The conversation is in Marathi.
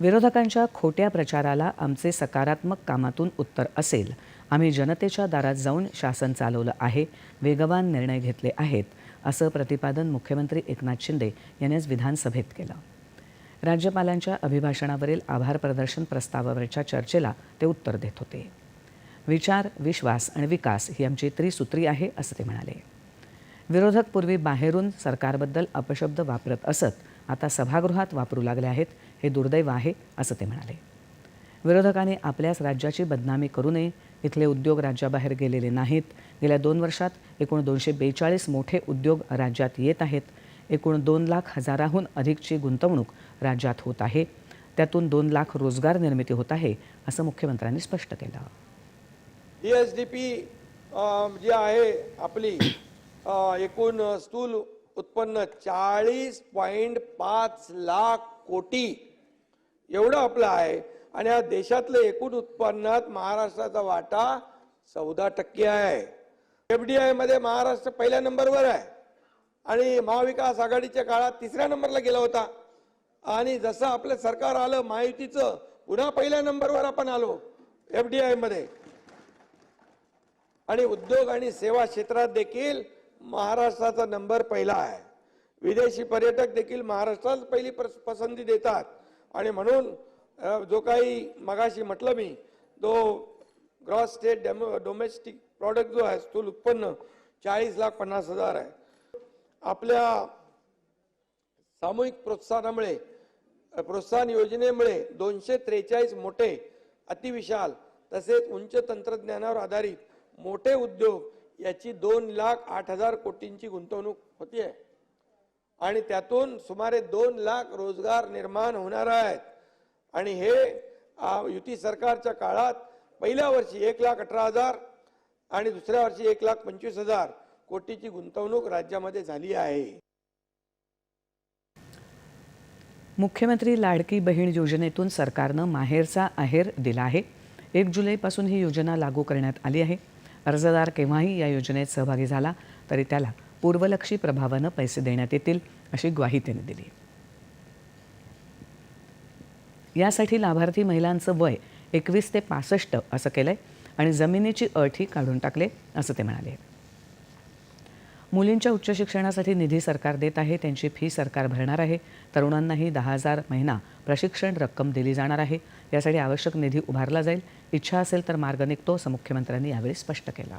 विरोधकांच्या खोट्या प्रचाराला आमचे सकारात्मक कामातून उत्तर असेल. आम्ही जनतेच्या दारात जाऊन शासन चालवलं आहे. वेगवान निर्णय घेतले आहेत असं प्रतिपादन मुख्यमंत्री एकनाथ शिंदे यांनी आज विधानसभेत केलं. राज्यपालांच्या अभिभाषणावरील आभार प्रदर्शन प्रस्तावावरच्या चर्चेला ते उत्तर देत होते. विचार विश्वास आणि विकास ही आमची त्रिसूत्री आहे असं ते म्हणाले. विरोधक पूर्वी बाहेरून सरकारबद्दल अपशब्द वापरत असत आता सभागृहात वापरू लागले आहेत हे दुर्दैव आहे असं ते म्हणाले. विरोधकांनी आपल्याच राज्याची बदनामी करू नये इथले उद्योग राज्याबाहेर गेलेले नाहीत. गेल्या दोन वर्षात एकूण दोनशे बेचाळीस मोठे उद्योग राज्यात येत आहेत. एकूण दोन लाख हजाराहून अधिकची गुंतवणूक राज्यात होत आहे. त्यातून दोन लाख रोजगार निर्मिती होत आहे असं मुख्यमंत्र्यांनी स्पष्ट केलं. डी पी जी आहे आपली एकूण स्थूल उत्पन्न चाळीस पॉईंट पाच लाख कोटी एवढं आपलं आहे. आणि या देशातलं एकूण उत्पन्नात महाराष्ट्राचा वाटा चौदा टक्के आहे. एफ डी आयमध्ये महाराष्ट्र पहिल्या नंबरवर आहे. आणि महाविकास आघाडीच्या काळात तिसऱ्या नंबरला गेला होता. आणि जसं आपलं सरकार आलं माहितीचं पुन्हा पहिल्या नंबरवर आपण आलो एफ डी आयमध्ये आणि उद्योग आणि सेवा क्षेत्रात देखील महाराष्ट्राचा नंबर पहिला आहे. विदेशी पर्यटक देखील महाराष्ट्रात पहिली पस- पसंती देतात. आणि म्हणून जो काही मगाशी म्हटलं मी तो gross state demo domestic product जो आहे स्थूल उत्पन्न चाळीस लाख पन्नास हजार आहे. आपल्या सामूहिक प्रोत्साहनामुळे प्रोत्साहन योजनेमुळे दोनशे त्रेचाळीस मोठे अतिविशाल तसेच उंच तंत्रज्ञानावर आधारित मोठे उद्योग याची दोन लाख आठ हजार कोटींची गुंतवणूक होती आहे आणि त्यातून सुमारे दोन लाख रोजगार निर्माण होणार आहेत. आणि हे युती सरकारच्या काळात पहिल्या वर्षी एक लाख अठरा हजार आणि दुसऱ्या वर्षी एक लाख पंचवीस हजार कोटीची गुंतवणूक राज्यामध्ये झाली आहे. मुख्यमंत्री लाडकी बहीण योजनेतून सरकारनं माहेरचा आहेर दिला आहे. एक जुलैपासून ही योजना लागू करण्यात आली आहे. अर्जदार केव्हाही या योजनेत सहभागी झाला तरी त्याला पूर्वलक्षी प्रभावानं पैसे देण्यात येतील अशी ग्वाही त्यांनी दिली. यासाठी लाभार्थी महिलांचं वय एकवीस ते पासष्ट असं केलंय आणि जमिनीची अट ही काढून टाकले असं ते म्हणाले. मुलींच्या उच्च शिक्षणासाठी निधी सरकार देत आहे त्यांची फी सरकार भरणार आहे. तरुणांनाही दहा हजार महिना प्रशिक्षण रक्कम दिली जाणार आहे. यासाठी आवश्यक निधी उभारला जाईल. इच्छा असेल तर मार्ग निघतो असं मुख्यमंत्र्यांनी यावेळी स्पष्ट केलं.